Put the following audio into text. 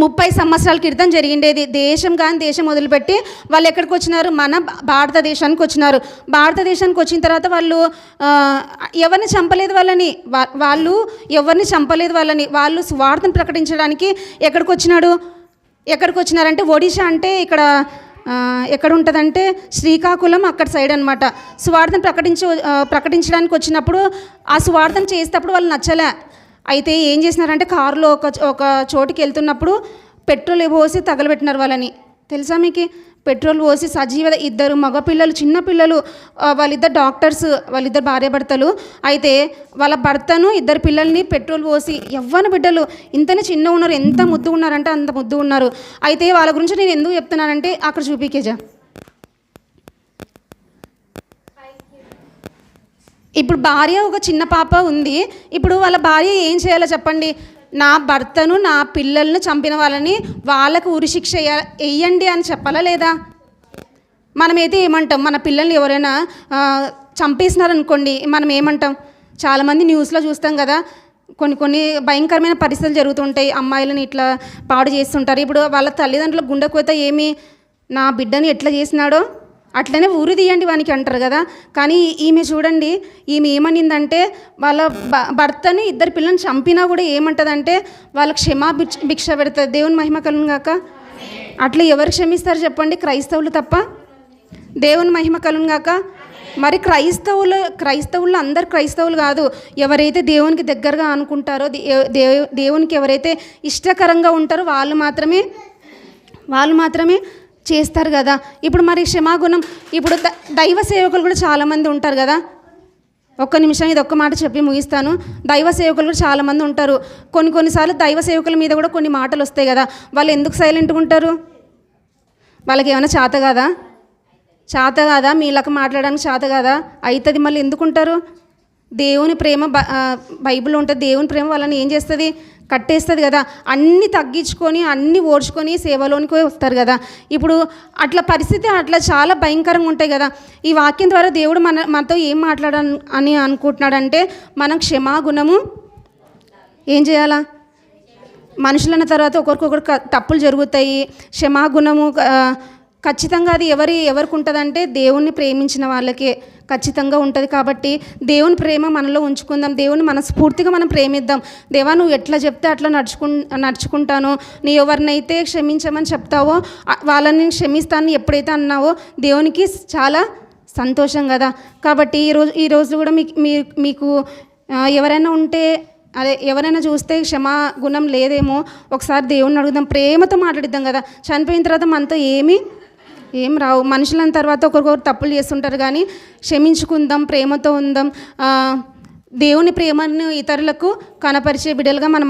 ముప్పై సంవత్సరాల క్రితం జరిగిండేది. దేశం కానీ దేశం వదిలిపెట్టి వాళ్ళు ఎక్కడికి వచ్చినారు? మన భారతదేశానికి వచ్చినారు. భారతదేశానికి వచ్చిన తర్వాత వాళ్ళు ఎవరిని చంపలేదు వాళ్ళని? వాళ్ళు ఎవరిని చంపలేదు వాళ్ళని? వాళ్ళు స్వార్థను ప్రకటించడానికి ఎక్కడికి వచ్చినాడు? ఎక్కడికి వచ్చినారంటే ఒడిశా అంటే ఇక్కడ ఎక్కడ ఉంటుందంటే శ్రీకాకుళం అక్కడ సైడ్ అనమాట స్వార్థం ప్రకటించ ప్రకటించడానికి వచ్చినప్పుడు ఆ స్వార్థం చేసేటప్పుడు వాళ్ళు నచ్చలే. అయితే ఏం చేసినారంటే కారులో ఒక ఒక చోటుకి వెళ్తున్నప్పుడు పెట్రోల్ పోసి తగలబెట్టినారు వాళ్ళని. తెలుసా మీకు? పెట్రోల్ పోసి సజీవ ఇద్దరు మగపిల్లలు చిన్న పిల్లలు వాళ్ళిద్దరు డాక్టర్స్ వాళ్ళిద్దరు భార్యాభర్తలు. అయితే వాళ్ళ భర్తను ఇద్దరు పిల్లల్ని పెట్రోల్ పోసి ఎవ్వని బిడ్డలు ఇంతనే చిన్న ఉన్నారు ఎంత ముద్దు ఉన్నారంటే అంత ముద్దు ఉన్నారు. అయితే వాళ్ళ గురించి నేను ఎందుకు చెప్తున్నానంటే అక్కడ చూపికేజా ఇప్పుడు భార్య ఒక చిన్న పాప ఉంది. ఇప్పుడు వాళ్ళ భార్య ఏం చేయాలో చెప్పండి. నా భర్తను నా పిల్లలను చంపిన వాళ్ళని వాళ్ళకు ఉరిశిక్ష ఎయ్య- వేయండి అని చెప్పాలా లేదా? మనమైతే ఏమంటాం మన పిల్లల్ని ఎవరైనా చంపేసినారనుకోండి మనం ఏమంటాం? చాలామంది న్యూస్లో చూస్తాం కదా కొన్ని కొన్ని భయంకరమైన పరిస్థితులు జరుగుతుంటాయి. అమ్మాయిలను ఇట్లా పాడు చేస్తుంటారు. ఇప్పుడు వాళ్ళ తల్లిదండ్రుల గుండె కోత ఏమి? నా బిడ్డని ఎట్లా చేసినాడో? అట్లనే ఊరి తీయండి వానికి అంటారు కదా. కానీ ఈమె చూడండి ఈమె ఏమనిందంటే వాళ్ళ భ- భర్తని ఇద్దరు పిల్లల్ని చంపినా కూడా ఏమంటదంటే వాళ్ళకి క్షమా భిక్ష భిక్ష పెడుతుంది దేవుని మహిమ కలుగును కాక అట్లా ఎవరు క్షమిస్తారు చెప్పండి క్రైస్తవులు తప్ప? దేవుని మహిమ కలుగును కాక మరి క్రైస్తవులు క్రైస్తవులు అందరు క్రైస్తవులు కాదు. ఎవరైతే దేవునికి దగ్గరగా అనుకుంటారో దే- దేవునికి ఎవరైతే ఇష్టకరంగా ఉంటారో వాళ్ళు మాత్రమే వాళ్ళు మాత్రమే చేస్తారు కదా. ఇప్పుడు మరి క్షమాగుణం ఇప్పుడు దైవ సేవకులు కూడా చాలామంది ఉంటారు కదా. ఒక్క నిమిషం ఇది ఒక్క మాట చెప్పి ముగిస్తాను. దైవ సేవకులు కూడా చాలామంది ఉంటారు. కొన్ని కొన్నిసార్లు దైవ సేవకుల మీద కూడా కొన్ని మాటలు వస్తాయి కదా. వాళ్ళు ఎందుకు సైలెంట్గా ఉంటారు? వాళ్ళకి ఏమైనా చేత కాదా? చేత కాదా? మీలకు మాట్లాడడానికి చేత కాదా? అవుతుంది మళ్ళీ ఎందుకుంటారు దేవుని ప్రేమ బైబిల్ ఉంటుంది దేవుని ప్రేమ వాళ్ళని ఏం చేస్తుంది? కట్టేస్తుంది కదా. అన్నీ తగ్గించుకొని అన్నీ ఓడ్చుకొని సేవలోనికి వస్తారు కదా. ఇప్పుడు అట్లా పరిస్థితి అట్లా చాలా భయంకరంగా ఉంటాయి కదా. ఈ వాక్యం ద్వారా దేవుడు మన మనతో ఏం మాట్లాడని అని అనుకుంటున్నాడంటే మనం క్షమాగుణము ఏం చేయాలా? మనుషులన్న తర్వాత ఒకరికొకరు తప్పులు జరుగుతాయి. క్షమాగుణము ఖచ్చితంగా అది ఎవరి ఎవరికి ఉంటుందంటే దేవుణ్ణి ప్రేమించిన వాళ్ళకే. ఖచ్చితంగా ఉంటుంది కాబట్టి దేవుని ప్రేమ మనలో ఉంచుకుందాం. దేవుని మనస్ఫూర్తిగా మనం ప్రేమిద్దాం. దేవా నువ్వు ఎట్లా చెప్తే అట్లా నడుచుకు నడుచుకుంటాను. నీ ఎవరినైతే క్షమించమని చెప్తావో వాళ్ళని క్షమిస్తాను ఎప్పుడైతే అన్నావో దేవునికి చాలా సంతోషం కదా. కాబట్టి ఈరోజు ఈ కూడా మీకు మీకు ఎవరైనా ఉంటే అదే ఎవరైనా చూస్తే క్షమా గుణం లేదేమో ఒకసారి దేవుణ్ణి అడుగుదాం. ప్రేమతో మాట్లాడిద్దాం కదా. చనిపోయిన తర్వాత మనతో ఏమీ ఏం రావు. మనుషులని తర్వాత ఒకరికొకరు తప్పులు చేస్తుంటారు కానీ క్షమించుకుందాం ప్రేమతో ఉందాం. దేవుని ప్రేమను ఇతరులకు కనపరిచే బిడ్డలుగా మనం